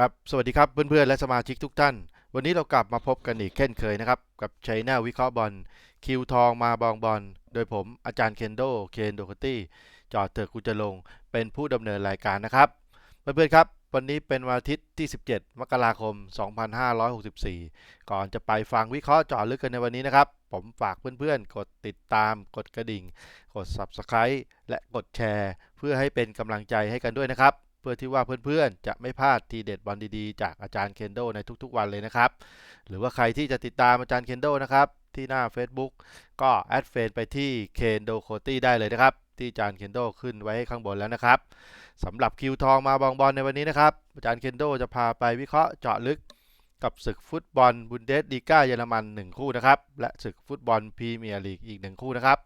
ครับ สวัสดีครับเพื่อนๆ และสมาชิกทุกท่าน วันนี้เรากลับมาพบกันอีกเช่นเคยนะครับ กับชัยนลวิเคราะห์บอล คิวทองมาบองบอล โดยผมอาจารย์เคนโด เคนโดคตี้ จอดเถอกูจลง เป็นผู้ดำเนินรายการนะครับ เพื่อนๆ ครับ วันนี้เป็นวันอาทิตย์ที่ 17 มกราคม 2564 ก่อนจะไปฟังวิเคราะห์จาะลึกกันในวันนี้นะครับ ผมฝากเพื่อนๆ กดติดตาม กดกระดิ่ง กด Subscribe และกดแชร์ เพื่อให้เป็นกำลังใจให้กันด้วยนะครับ พื่อที่ว่าเพื่อนๆ จะไม่พลาดทีเด็ดบอลดีๆ จากอาจารย์เคนโดในทุกๆวันเลยนะครับ หรือว่าใครที่จะติดตามอาจารย์เคนโดนะครับที่หน้า Facebook ก็แอดเฟนไปที่เคนโดโคตี้ได้เลยนะครับที่อาจารย์เคนโดขึ้นไว้ข้างบนแล้วนะครับสำหรับคิวทองมาบองบอลในวันนี้นะครับ อาจารย์เคนโดจะพาไปวิเคราะห์เจาะลึกกับศึกฟุตบอลบุนเดสลีกาเยอรมัน 1 คู่นะครับ และศึกฟุตบอลพรีเมียร์ลีกอีก 1 คู่นะครับ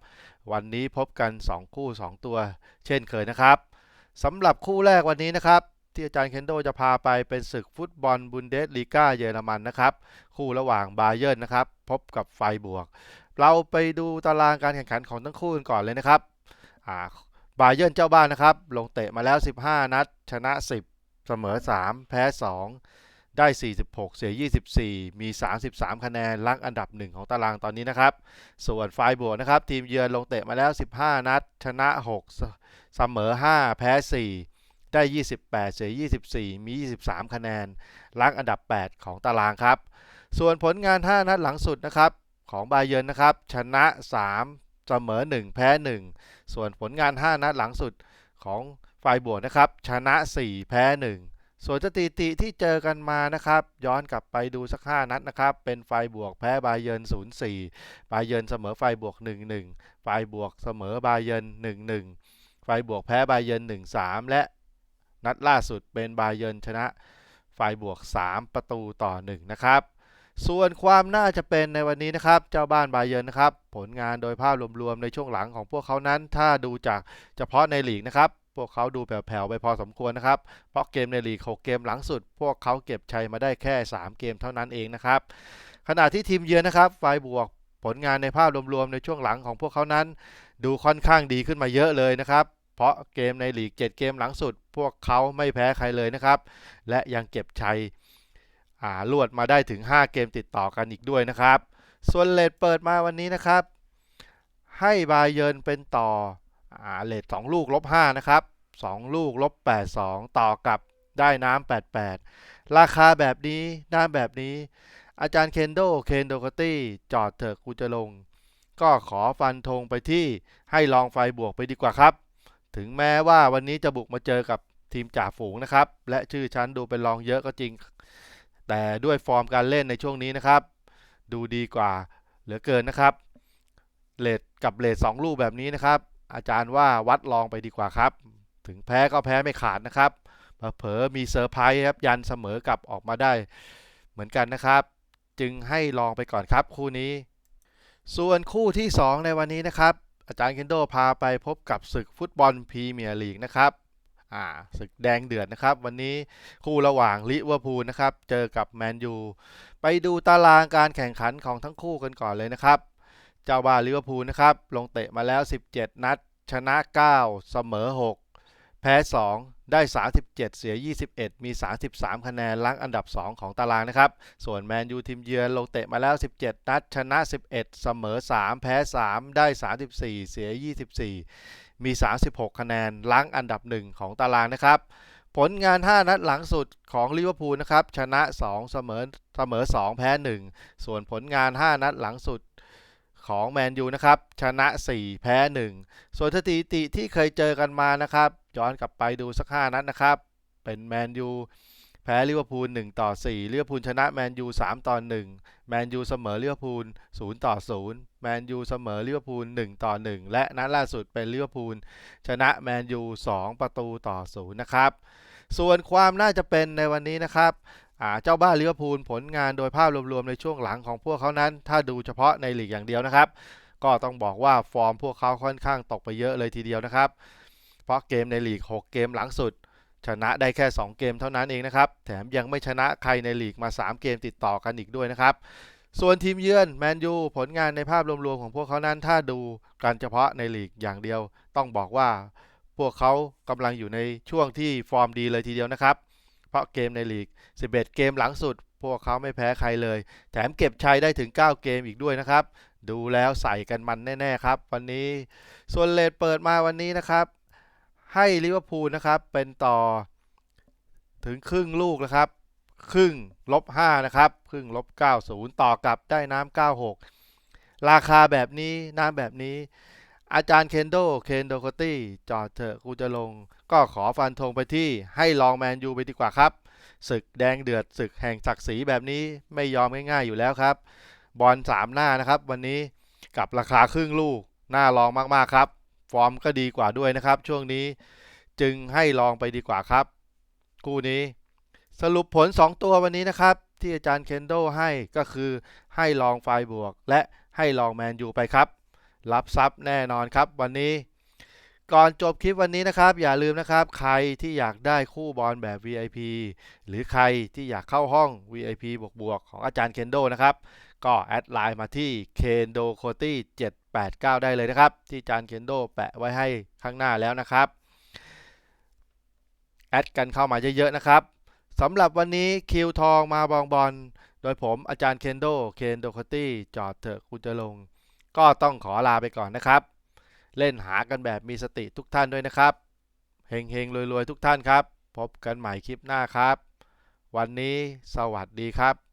วันนี้พบกัน 2 คู่ 2 ตัว เช่นเคยนะครับ สำหรับคู่แรกวันนี้นะครับ ที่อาจารย์เคนโดจะพาไปเป็นศึกฟุตบอลบุนเดสลีกาเยอรมันนะครับ คู่ระหว่างบาเยิร์นนะครับ พบกับไฟบวก เราไปดูตารางการแข่งขันของทั้งคู่กันก่อนเลยนะครับอ่าบาเยิร์นเจ้าบ้านนะครับ ลงเตะมาแล้ว 15 นัด ชนะ 10 เสมอ 3 แพ้ 2 ได้ 46 เสีย 24 มี 33 คะแนนลังอันดับ 1 ของตารางตอนนี้นะครับ ส่วนไฟบวกนะครับ ทีมเยือนลงเตะมาแล้ว 15 นัด ชนะ 6 เสมอ 5 แพ้ 4 ได้ 28 เสีย 24 มี 23 คะแนนลังอันดับ 8 ของตารางครับ ส่วนผลงาน 5 นัดหลังสุดนะครับของบาเยิร์นนะครับ ชนะ 3 เสมอ 1 แพ้ 1 ส่วนผลงาน 5 นัดหลังสุดของไฟบวกนะครับ ชนะ 4 แพ้ 1 ส่วนสถิติที่เจอกันมานะครับ ย้อนกลับไปดูสัก 5 นัดนะครับ เป็นไฟบวกแพ้บาเยิน 0-4 บาเยินเสมอไฟบวก 1-1 ไฟบวกเสมอบาเยิน 1-1 ไฟบวกแพ้บาเยิน 1-3 และนัดล่าสุดเป็นบาเยินชนะไฟบวก 3 ประตูต่อ 1 นะครับ ส่วนความน่าจะเป็นในวันนี้นะครับ เจ้าบ้านบาเยินนะครับ ผลงานโดยภาพรวมๆในช่วงหลังของพวกเขานั้น ถ้าดูจากเฉพาะในลีกนะครับ พวกเขาดูแผ่วๆไปพอสมควรนะครับ เพราะเกมในลีก 6 เกมหลังสุด พวกเขาเก็บชัยมาได้แค่ 3 เกมเท่านั้นเองนะครับ ขณะที่ทีมเยือนนะครับไฟบวกผลงานในภาพรวมๆในช่วงหลังของพวกเขานั้น ดูค่อนข้างดีขึ้นมาเยอะเลยนะครับ เพราะเกมในลีก 7 เกมหลังสุด พวกเขาไม่แพ้ใครเลยนะครับ และยังเก็บชัยลวดมาได้ถึง 5 เกมติดต่อกันอีกด้วยนะครับ ส่วนเลทเปิดมาวันนี้นะครับ ให้บาเยินเป็นต่อ เลท2ลูกลบ5นะครับ 2 ลูกลบ82 ต่อกับได้น้ำ88 ราคาแบบนี้น้ำแบบนี้ อาจารย์เคนโดเคนโดกตี้จอดเถอะกูจะลง ก็ขอฟันธงไปที่ให้ลองไฟบวกไปดีกว่าครับ ถึงแม้ว่าวันนี้จะบุกมาเจอกับทีมจ่าฝูงนะครับ และชื่อชั้นดูเป็นรองเยอะก็จริง แต่ด้วยฟอร์มการเล่นในช่วงนี้นะครับ ดูดีกว่าเหลือเกินนะครับเลดกับเลดสองลูกแบบนี้นะครับ อาจารย์ว่าวัดลองไปดีกว่าครับ ถึงแพ้ก็แพ้ไม่ขาดนะครับเผลอมีเซอร์ไพรส์ครับยันเสมอกลับออกมาได้เหมือนกันนะครับ จึงให้ลองไปก่อนครับคู่นี้ ส่วนคู่ที่ 2 ในวันนี้นะครับ อาจารย์เคนโดพาไปพบกับศึกฟุตบอลพรีเมียร์ลีกนะครับอ่าศึกแดงเดือดนะครับ วันนี้คู่ระหว่างลิเวอร์พูลนะครับ เจอกับแมนยูไปดูตารางการแข่งขันของทั้งคู่กันก่อนเลยนะครับ เจ้าบ้านลิเวอร์พูลนะครับ ลงเตะมาแล้ว 17 นัด ชนะ 9 เสมอ 6 แพ้ 2 ได้ 37 เสีย 21 มี 33 คะแนนลังอันดับ 2 ของตารางนะครับ ส่วนแมนยูทีมเยือนลงเตะมาแล้ว 17 นัด ชนะ 11 เสมอ 3 แพ้ 3 ได้ 34 เสีย 24 มี 36 คะแนนลังอันดับ 1 ของตารางนะครับผลงาน 5 นัดหลังสุดของลิเวอร์พูลนะครับ ชนะ 2 เสมอเสมอ 2 แพ้ 1 ส่วนผลงาน 5 นัดหลังสุด ของแมนยูนะครับ ชนะ 4 แพ้ 1 ส่วนสถิติที่เคยเจอกันมานะครับ ย้อนกลับไปดูสัก 5 นัดนะครับ เป็นแมนยูแพ้ลิเวอร์พูล1ต่อ4ลิเวอร์พูลชนะแมนยู3ต่อ1แมนยูเสมอลิเวอร์พูล0ต่อ0แมนยูเสมอลิเวอร์พูล1ต่อ1และนัดล่าสุดเป็นลิเวอร์พูลชนะแมนยู2ประตูต่อ0นะครับส่วนความน่าจะเป็นในวันนี้นะครับ เจ้าบ้านลิเวอร์พูลผลงานโดยภาพรวมๆในช่วงหลังของพวกเขานั้น ถ้าดูเฉพาะในลีกอย่างเดียวนะครับ ก็ต้องบอกว่าฟอร์มพวกเขาค่อนข้างตกไปเยอะเลยทีเดียวนะครับ เพราะเกมในลีก 6 เกมหลังสุด ชนะได้แค่ 2 เกมเท่านั้นเองนะครับ แถมยังไม่ชนะใครในลีกมา 3 เกมติดต่อกันอีกด้วยนะครับส่วนทีมเยือนแมนยูผลงานในภาพรวมๆของพวกเขานั้นถ้าดูกันเฉพาะในลีกอย่างเดียว ต้องบอกว่า พวกเขากำลังอยู่ในช่วงที่ฟอร์มดีเลยทีเดียวนะครับ เพราะเกมในลีก 11 เกมหลังสุด พวกเขาไม่แพ้ใครเลย แถมเก็บชัยได้ถึง 9 เกมอีกด้วยนะครับ ดูแล้วใส่กันมันแน่ ๆ ครับ วันนี้ ส่วนเลดเปิดมาวันนี้นะครับ ให้ลิเวอร์พูลนะครับ เป็นต่อถึงครึ่งลูกนะครับ ครึ่งลบ5นะครับ ครึ่งลบ90 ต่อกับได้น้ำ96 ราคาแบบนี้น้ำแบบนี้ อาจารย์เคนโด เคนโดโคตี้ จอดเถอะกูจะลง ก็ขอฟันธงไปที่ให้ลองแมนยูไปดีกว่าครับ ศึกแดงเดือด ศึกแห่งศักดิ์ศรีแบบนี้ไม่ยอมง่ายๆอยู่แล้วครับ บอลสามหน้านะครับวันนี้กับราคาครึ่งลูก น่าลองมากๆครับ ฟอร์มก็ดีกว่าด้วยนะครับ ช่วงนี้จึงให้ลองไปดีกว่าครับ คู่นี้ สรุปผล 2 ตัววันนี้นะครับ ที่อาจารย์เคนโดให้ก็คือให้ลองไฟบวก และให้ลองแมนยูไปครับ รับทรัพย์แน่นอนครับวันนี้ ก่อนจบคลิปวันนี้นะครับ อย่าลืมนะครับ ใครที่อยากได้คู่บอลแบบ VIP หรือใครที่อยากเข้าห้อง VIP บวกๆของอาจารย์เคนโดนะครับ ก็แอดไลน์มาที่ kendo c o t y 789 ได้เลยนะครับ ที่อาจารย์เคนโดแปะไว้ให้ข้างหน้าแล้วนะครับแอดกันเข้ามาเยอะๆนะครับสำหรับวันนี้คิวทองมาบองบอล โดยผมอาจารย์เคนโด เคนโดคตี้ จอดเถอะกูจะลง ก็ต้องขอลาไปก่อนนะครับ เล่นหากันแบบมีสติทุกท่านด้วยนะครับเฮงเฮงรวยๆทุกท่านครับ พบกันใหม่คลิปหน้าครับ วันนี้สวัสดีครับ